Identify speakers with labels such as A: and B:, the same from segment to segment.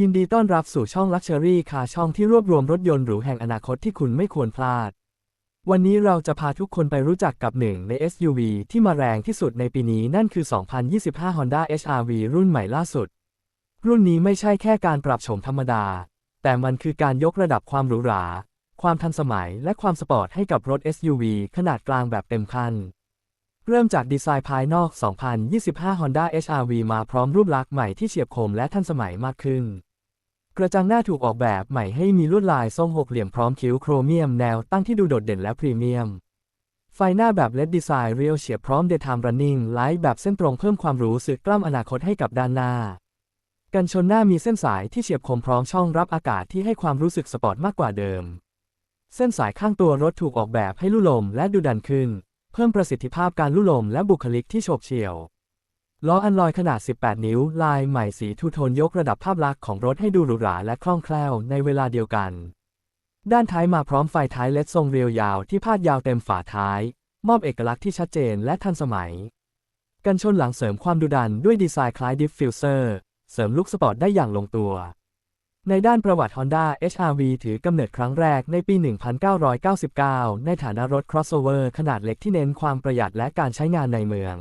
A: ยินดีต้อนรับสู่ช่อง Luxury Car ช่องที่รวบรวมรถยนต์หรูแห่งอนาคตที่คุณไม่ควรพลาด วันนี้เราจะพาทุกคนไปรู้จักกับหนึ่งใน SUV ที่มาแรงที่สุดในปีนี้นั่นคือ 2025 Honda HR-V รุ่นใหม่ล่าสุด รุ่นนี้ไม่ใช่แค่การปรับโฉมธรรมดา แต่มันคือการยกระดับความหรูหรา ความทันสมัยและความสปอร์ตให้กับรถ SUV ขนาดกลางแบบเต็มคันเริ่มจากดีไซน์ภายนอก 2025 Honda HR-V มาพร้อมรูปลักษณ์ใหม่ที่เฉียบคมและทันสมัยมากขึ้น กระจังหน้าถูกออกแบบใหม่ให้มีลวดลายทรงหกเหลี่ยมพร้อมคิ้วโครเมียมแนวตั้งที่ดูโดดเด่นและพรีเมียม ไฟหน้าแบบ LED ดีไซน์เรียวเฉียบพร้อม Daytime Running Light แบบเส้นตรงเพิ่มความรู้สึกกล้ำอนาคตให้กับด้านหน้า กันชนหน้ามีเส้นสายที่เฉียบคมพร้อมช่องรับอากาศที่ให้ความรู้สึกสปอร์ตมากกว่าเดิม เส้นสายข้างตัวรถถูกออกแบบให้ลู่ลมและดูดันขึ้น เพิ่มประสิทธิภาพการลู่ลมและบุคลิกที่โฉบเฉี่ยว ล้ออันลอยขนาด 18 นิ้ว ลายใหม่สีทูโทนยกระดับภาพลักษณ์ของรถให้ดูหรูหราและคล่องแคล่วในเวลาเดียวกัน ด้านท้ายมาพร้อมไฟท้ายเลดทรงเรียวยาวที่พาดยาวเต็มฝาท้าย มอบเอกลักษณ์ที่ชัดเจนและทันสมัย กันชนหลังเสริมความดุดันด้วยดีไซน์คล้ายดิฟฟิวเซอร์เสริมลุคสปอร์ตได้อย่างลงตัว ในด้านประวัติ Honda HR-V ถือกำเนิดครั้งแรกในปี 1999 ในฐานะรถ crossover ขนาดเล็กที่เน้นความประหยัดและการใช้งานในเมือง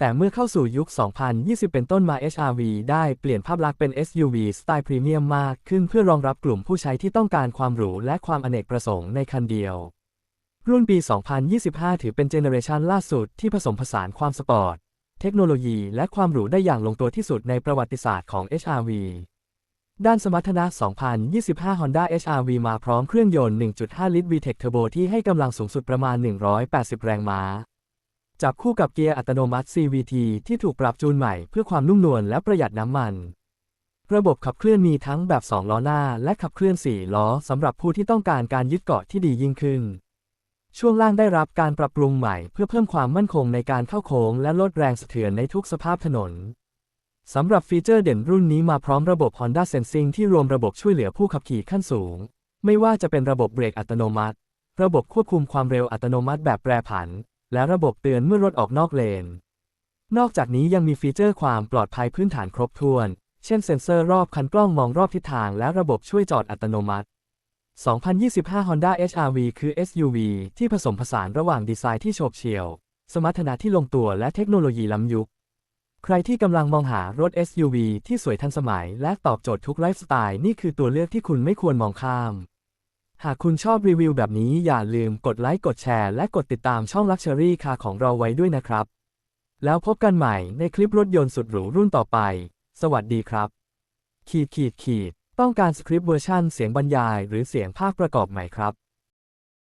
A: แต่เมื่อเข้าสู่ยุค 2020 เป็นต้นมา HR-V ได้เปลี่ยนภาพลักษณ์เป็น SUV สไตล์พรีเมียมมากขึ้นเพื่อรองรับกลุ่มผู้ใช้ที่ต้องการความหรูและความอเนกประสงค์ในคันเดียว รุ่นปี 2025 ถือเป็นเจเนอเรชันล่าสุดที่ผสมผสานความสปอร์ต เทคโนโลยีและความหรูได้อย่างลงตัวที่สุดในประวัติศาสตร์ของ HR-V ด้านสมรรถนะ 2025 Honda HR-V มาพร้อมเครื่องยนต์ 1.5 ลิตร VTEC Turbo ที่ให้กำลังสูงสุดประมาณ 180 แรงม้า จับคู่กับเกียร์อัตโนมัติ CVT ที่ถูกปรับจูนใหม่เพื่อความนุ่มนวลและประหยัดน้ำมัน ระบบขับเคลื่อนมีทั้งแบบ 2 ล้อหน้า และขับเคลื่อน 4 ล้อสำหรับผู้ที่ต้องการการยึดเกาะที่ดียิ่งขึ้น ช่วงล่างได้รับการปรับปรุงใหม่เพื่อเพิ่มความมั่นคงในการเข้าโค้งและลดแรงสะเทือนในทุกสภาพถนนสำหรับฟีเจอร์เด่นรุ่นนี้มาพร้อมระบบ Honda Sensing ที่รวมระบบช่วยเหลือผู้ขับขี่ขั้นสูง ไม่ว่าจะเป็นระบบเบรกอัตโนมัติ ระบบควบคุมความเร็วอัตโนมัติแบบแปรผัน และระบบเตือนเมื่อรถออกนอกเลน นอกจากนี้ยังมีฟีเจอร์ความปลอดภัยพื้นฐานครบถ้วน เช่นเซ็นเซอร์รอบคันกล้องมองรอบทิศทางและระบบช่วยจอดอัตโนมัติ 2025 Honda HR-V คือ SUV ที่ผสมผสานระหว่างดีไซน์ที่โฉบเฉี่ยว สมรรถนะที่ลงตัวและเทคโนโลยีล้ำยุค ใครที่กำลังมองหารถ SUV ที่สวยทันสมัย และตอบโจทย์ทุกไลฟ์สไตล์นี่คือตัวเลือกที่คุณไม่ควรมองข้าม หากคุณชอบรีวิวแบบนี้อย่าลืมกดไลค์กดแชร์และกดติดตามช่อง Luxury Car ของเราไว้ด้วยนะครับ แล้วพบกันใหม่ในคลิปรถยนต์สุดหรูรุ่นต่อไป สวัสดีครับ ขีดขีดขีดต้องการสคริปต์เวอร์ชันเสียงบรรยายหรือเสียงภาคประกอบใหม่ครับ